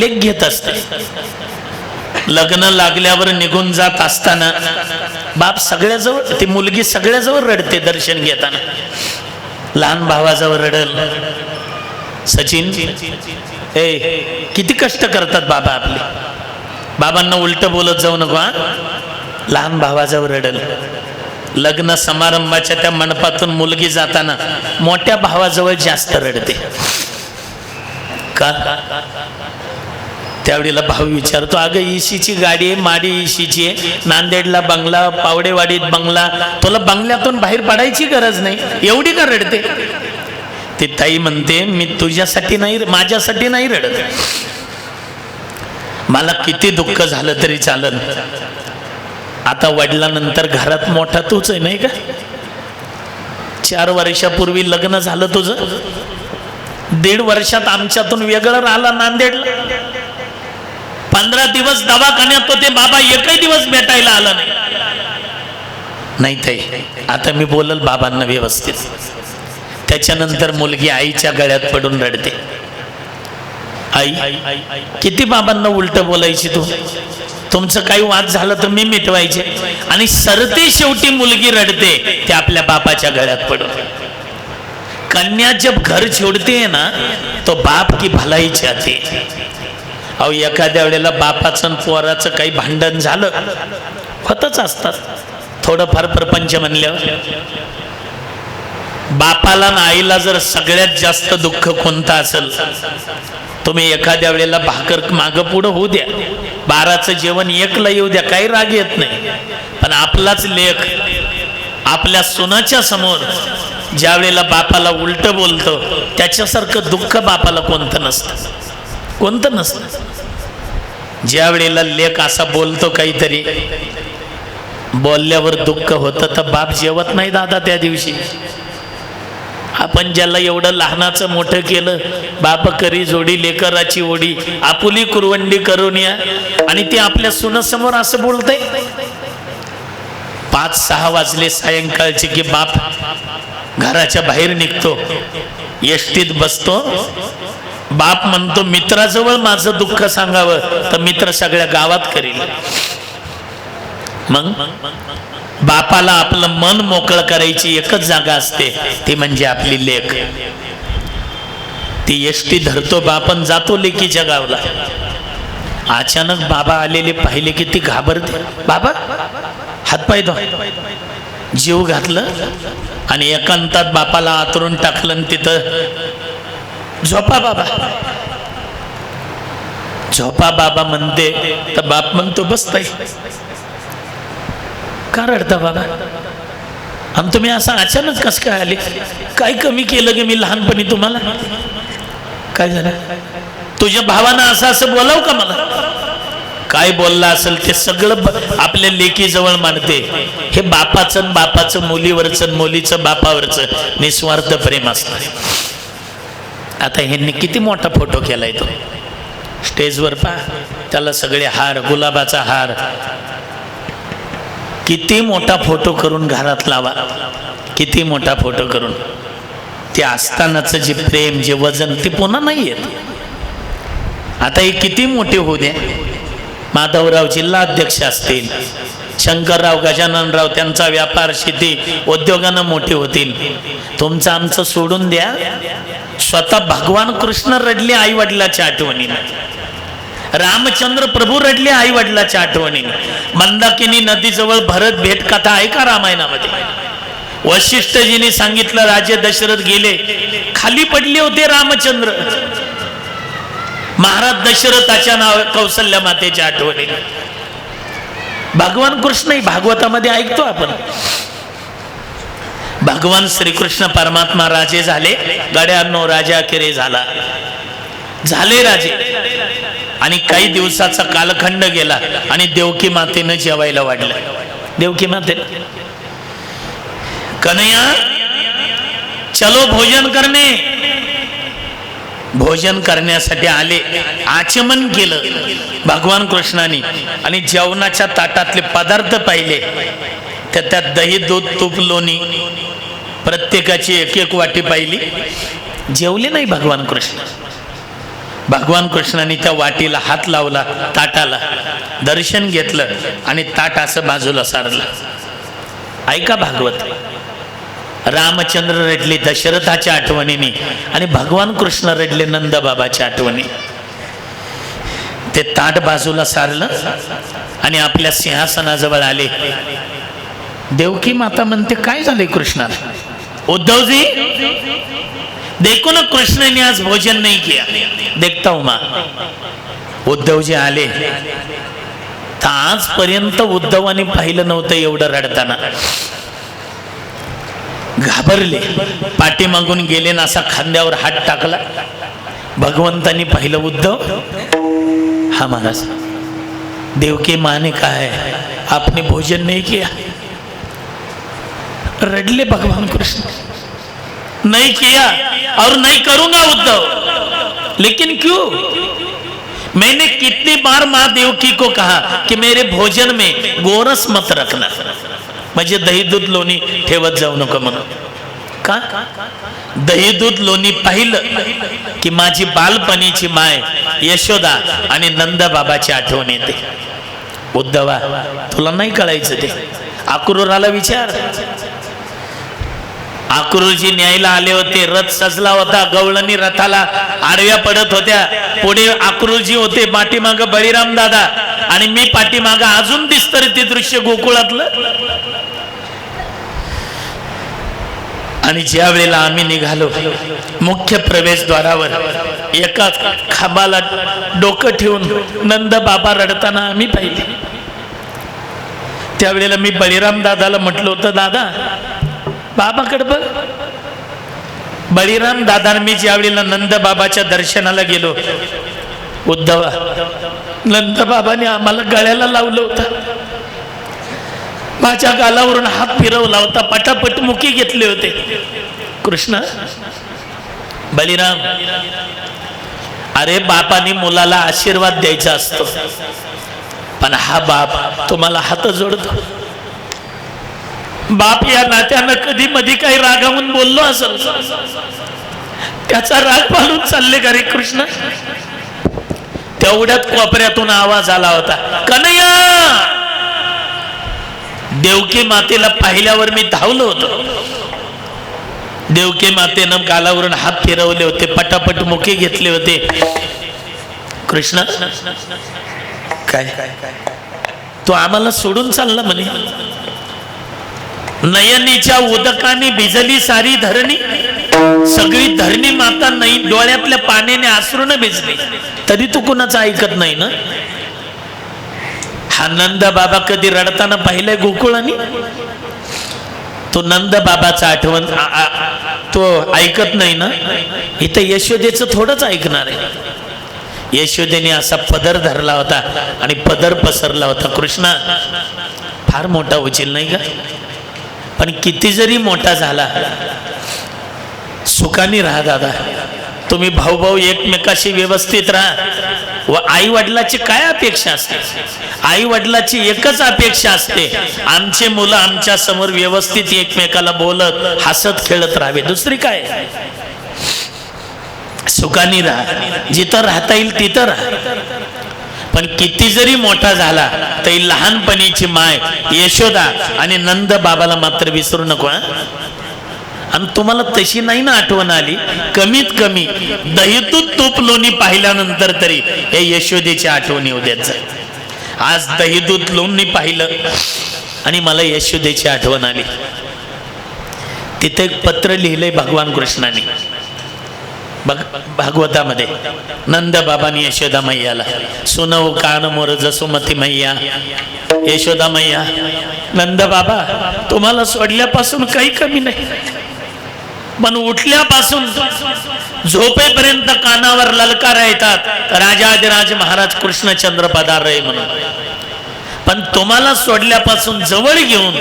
लेख घेत असते लग्न लागल्यावर निघून जात असताना बाप सगळ्याजवळ ती मुलगी सगळ्याजवळ रडते दर्शन घेताना. लहान भावाजवळ रडल. सचिन ए किती कष्ट करतात बाबा आपले. बाबांना उलट बोलत जाऊ नको लहान भावाजवळ रडल. लग्न समारंभाच्या त्या मंडपातून मुलगी जाताना मोठ्या भावाजवळ जास्त रडते. का? त्यावेळेला भाऊ विचारतो अगं इशीची गाडी आहे माडी इशीची आहे. नांदेडला बंगला पावडेवाडीत बंगला. तुला बंगल्यातून बाहेर पडायची गरज नाही. एवढी का रडते? ते ताई म्हणते मी तुझ्यासाठी नाही माझ्यासाठी नाही रडत. मला किती दुःख झालं तरी चालन. आता वडिलानंतर घरात मोठा तूच आहे नाही का? चार वर्षापूर्वी लग्न झालं तुझं. दीड वर्षात आमच्यातून वेगळं राहिला नांदेडला. पंधरा दिवस दवाखान्यात होते बाबा एकही दिवस भेटायला आला नाही. नाही ताई आता मी बोलल बाबांना व्यवस्थित. त्याच्यानंतर मुलगी आईच्या गळ्यात पडून रडते. आई किती बाबांना उलट बोलायची तू? तुमचं काही वाद झालं तर मी मिटवायचे. आणि सरते शेवटी मुलगी रडते ते आपल्या बापाच्या गळ्यात पडून. कन्या जब घर छोडते ना तो बाप की भलाई चाहते अहो एखाद्या वेळेला बापाचं आणि पोराचं काही भांडण झालं होतच असतात. थोडंफार प्रपंच म्हणल्यावर. बापाला ना आईला जर सगळ्यात जास्त दुःख कोणतं असेल तुम्ही एखाद्या वेळेला भाकर मागं पुढं होऊ द्या. बाराचं जेवण एकला येऊ द्या काही राग येत नाही. पण आपलाच लेख आपल्या सुनाच्या समोर ज्या वेळेला बापाला उलट बोलतं त्याच्यासारखं दुःख बापाला कोणतं नसतं. कोणतं नसतं? ज्या वेळेला लेख असा बोलतो काहीतरी बोलल्यावर दुःख होतं तर बाप जेवत नाही दादा त्या दिवशी. आपण ज्याला एवढं लहानाचं मोठं केलं बाप करी जोडी लेकराची ओढी आपुली कुरवंडी करून या आणि ती आपल्या सुनासमोर असं बोलतंय. पाच सहा वाजले सायंकाळचे की बाप घराच्या बाहेर निघतो एसटीत बसतो बाप म्हणतो मित्राजवळ माझं दुःख सांगावं तर मित्र सगळ्या गावात करील. मग? बापाला आपलं मन मोकळं करायची एकच जागा असते ती म्हणजे आपली लेख. ती एसटी धरतो बापन जातो लेकीच्या गावला. अचानक बाबा आलेले पाहिले की ती घाबरते. बाबा हातपाय धो. जीव घातलं आणि एकांतात बापाला आतरून टाकलं आणि तिथं झोपा बाबा. झोपा बाबा म्हणते तर बाप म्हणतो बसताय का रडता बाबा? आणि तुम्ही असं अचानक कस काय आले? काय कमी केलं की मी लहानपणी तुम्हाला? काय झालं? तुझ्या भावानं असं असं बोलाव का मला? काय बोलला असेल ते सगळं आपल्या लेकीजवळ मानते हे बापाचं बापाचं मुलीवरचं मुलीचं बापावरचं निस्वार्थ प्रेम असतं. आता ह्यांनी किती मोठा फोटो केलाय तो? स्टेजवर पहा. त्याला सगळे हार गुलाबाचा हार. किती मोठा फोटो करून घरात लावा. किती मोठा फोटो करून. ते असतानाचं जे प्रेम जे वजन ते पुन्हा नाही येत. आता हे किती मोठे होऊ द्या. माधवराव जिल्हा अध्यक्ष असतील. शंकरराव गजाननराव त्यांचा व्यापार शेती उद्योगानं मोठे होतील. तुमचं आमचं सोडून द्या. स्वतः भगवान कृष्ण रडले आई वडिलाच्या आठवणीने. रामचंद्र प्रभू रडले आई वडिलाच्या आठवणीने. मंदाकिनी नदीजवळ भरत भेट कथा आहे का रामायणामध्ये. वशिष्ठजीने सांगितलं राजे दशरथ गेले. खाली पडले होते रामचंद्र. महाराज दशरथाच्या नाव कौशल्य मातेच्या आठवणीने. भगवान कृष्ण भागवतामध्ये ऐकतो आपण. भगवान श्रीकृष्ण परमात्मा राजे झाले. गड्यांनो राजा किरे झाला. झाले राजे. आणि काही दिवसाचा कालखंड गेला आणि देवकी मातेनं जेवायला वाढलं. देवकी माते. कन्हैया चलो भोजन करणे. भोजन करण्यासाठी आले. आचमन केलं. भगवान कृष्णाने. आणि जेवणाच्या ताटातले पदार्थ पाहिले. तर त्यात दही दूध तूप लोणी प्रत्येकाची एक एक वाटी पाहिली. जेवले नाही भगवान कृष्ण. भगवान कृष्णाने त्या वाटीला हात लावला ताटाला दर्शन घेतलं आणि ताट असं बाजूला सारलं. ऐका भागवत. रामचंद्र रडले दशरथाच्या आठवणीने आणि भगवान कृष्ण रडले नंद बाबाच्या आठवणी. ते ताट बाजूला सारलं आणि आपल्या सिंहासनाजवळ आले. देवकी माता म्हणते काय झाले कृष्णाला? उद्धवजी देखो ना आज भोजन नाही किया. देखता हूं मां. उद्धवजी आले. तर आजपर्यंत उद्धवाने पाहिलं नव्हतं एवढं रडताना. घाबरले. पाठीमागून गेले ना असा खांद्यावर हात टाकला. भगवंतानी पाहिलं उद्धव? हा महाराज. देवकी माने काय? आपने भोजन नाही किया. रडले भगवान कृष्ण. नहीं किया और नहीं करूंगा उद्धव. लेकिन क्यों? मैंने कितनी बार माँ देवकी को कहा कि मेरे भोजन में गोरस मत रखना। म्हणजे दही दूध लोणी ठेवत जाऊ नको म्हणून। का? दही दूध लोणी पाहिलं की माझी बालपणीची माय यशोदा आणि नंद बाबाची आठवण येते. उद्धवा तुला नाही कळायचं ते? आक्रोराला विचार. आक्रोशी न्यायला आले होते. रथ सजला होता. गवळणी रथाला आडव्या पडत होत्या. पुढे आक्रोशी होते. पाठीमाग बळीराम दादा आणि मी पाठीमाग. अजून दिसत ते दृश्य गोकुळातलं. आणि ज्या वेळेला आम्ही निघालो मुख्य प्रवेशद्वारावर एका खांबाला डोकं ठेवून नंद बाबा रडताना आम्ही पाहिले. त्यावेळेला मी बळीराम दादाला म्हटलं होतं दादा बाबाकडे बघ. बळीराम दादा मी ज्यावेळेला नंद बाबाच्या दर्शनाला गेलो उद्धवा नंद बाबाने आम्हाला गळ्याला लावलं होतं. माझ्या गालावरून हात फिरवला होता पटापट मुकी घेतले होते. कृष्ण बलिराम अरे बापाने मुलाला आशीर्वाद द्यायचा असतो. पण हा बाप तुम्हाला हात जोडतो बाप या नात्यानं कधी मधी काही रागावून बोललो असेल. त्याचा राग पालून चालले का रे कृष्ण? तेवढ्यात कोपऱ्यातून आवाज आला होता कन्हैया! देवकी मातेला पाहिल्यावर मी धावलो होतो. देवकी मातेनं गालावरून हात फिरवले होते पटापट मुके घेतले होते. कृष्ण काय? तो आम्हाला सोडून चालला म्हणे. नयनीच्या उदकाने भिजली सारी धरणी. सगळी धरणी माता नाही डोळ्यातल्या पाण्याने आसरून भिजली. तरी तू कुणाचं ऐकत नाही ना? हा नंद बाबा कधी रडताना पाहिलंय गोकुळानी? तो नंद बाबाचा आठवण तो ऐकत नाही ना? इथं यशोदेचं थोडंच ऐकणार आहे. यशोदेने असा पदर धरला होता आणि पदर पसरला होता. कृष्णा फार मोठा होशील नाही का? पण किती जरी मोठा झाला सुखाने राहा दादा. तुम्ही भाऊ भाऊ एकमेकाशी व्यवस्थित राहा. व आई वडिलाची काय अपेक्षा असते? आई वडिलाची एकच अपेक्षा असते आमचे मुलं आमच्यासमोर व्यवस्थित एकमेकाला बोलत हसत खेळत राहावे. दुसरी काय? सुखानी राहा. जिथं राहता येईल तिथं राहा. पण किती जरी मोठा झाला तरी लहानपणीची माय यशोदा आणि नंद बाबाला मात्र विसरू नको आणि तुम्हाला तशी नाही ना आठवण आली? कमीत कमी दहीतूत तूप लोणी पाहिल्यानंतर तरी हे यशोदेची आठवण येऊ आज दहीदूत लोणी पाहिलं आणि मला यशोदेची आठवण आली. तिथे एक पत्र लिहिलंय भगवान कृष्णाने. बघ भागवतामध्ये. नंद बाबानी यशोदा मैयाला सुनव कान मोर जसुमती मैया यशोदा मैया नंद बाबा तुम्हाला सोडल्यापासून काही कमी नाही. पण उठल्यापासून झोपेपर्यंत कानावर ललकारा येतात. राजाधिराज महाराज कृष्णचंद्र पदार म्हणून. पण तुम्हाला सोडल्यापासून जवळ घेऊन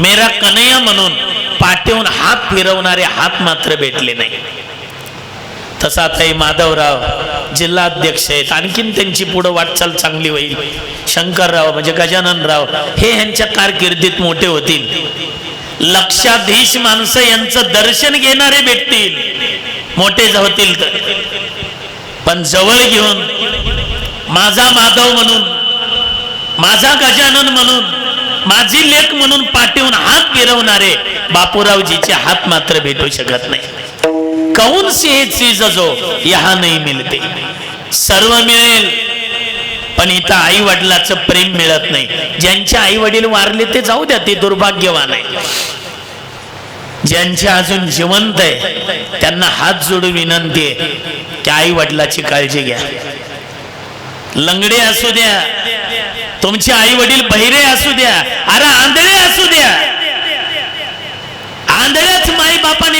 मेरा कन्हैया म्हणून पाठवून हात फिरवणारे हात मात्र भेटले नाही. तसा आता माधवराव जिल्हाध्यक्ष आहेत. आणखीन त्यांची पुढं वाटचाल चांगली होईल. शंकरराव म्हणजे गजाननराव हे ह्यांच्या कारकिर्दीत मोठे होतील. लक्षाधीश माणसं यांचं दर्शन घेणारे भेटतील. मोठे होतील तर. पण जवळ घेऊन माझा माधव म्हणून माझा गजानन म्हणून माझी लेख म्हणून पाठवून हात फिरवणारे बापूरावजीचे हात मात्र भेटू शकत नाही. कौन सी है चीज जो यहा नाही मिळते. सर्व मिळेल. पण इथं आई वडिलाचं प्रेम मिळत नाही. ज्यांचे आई वडील वारले ते जाऊ द्या ते दुर्भाग्यवान आहे. ज्यांचे अजून जिवंत आहे त्यांना हात जोडून विनंती आहे की आई वडिलाची काळजी घ्या. लंगडे असू द्या. तुमचे आई वडील बहिरे असू द्या. अरे आंधळे असू द्या. आंधळ्याच माई बापाने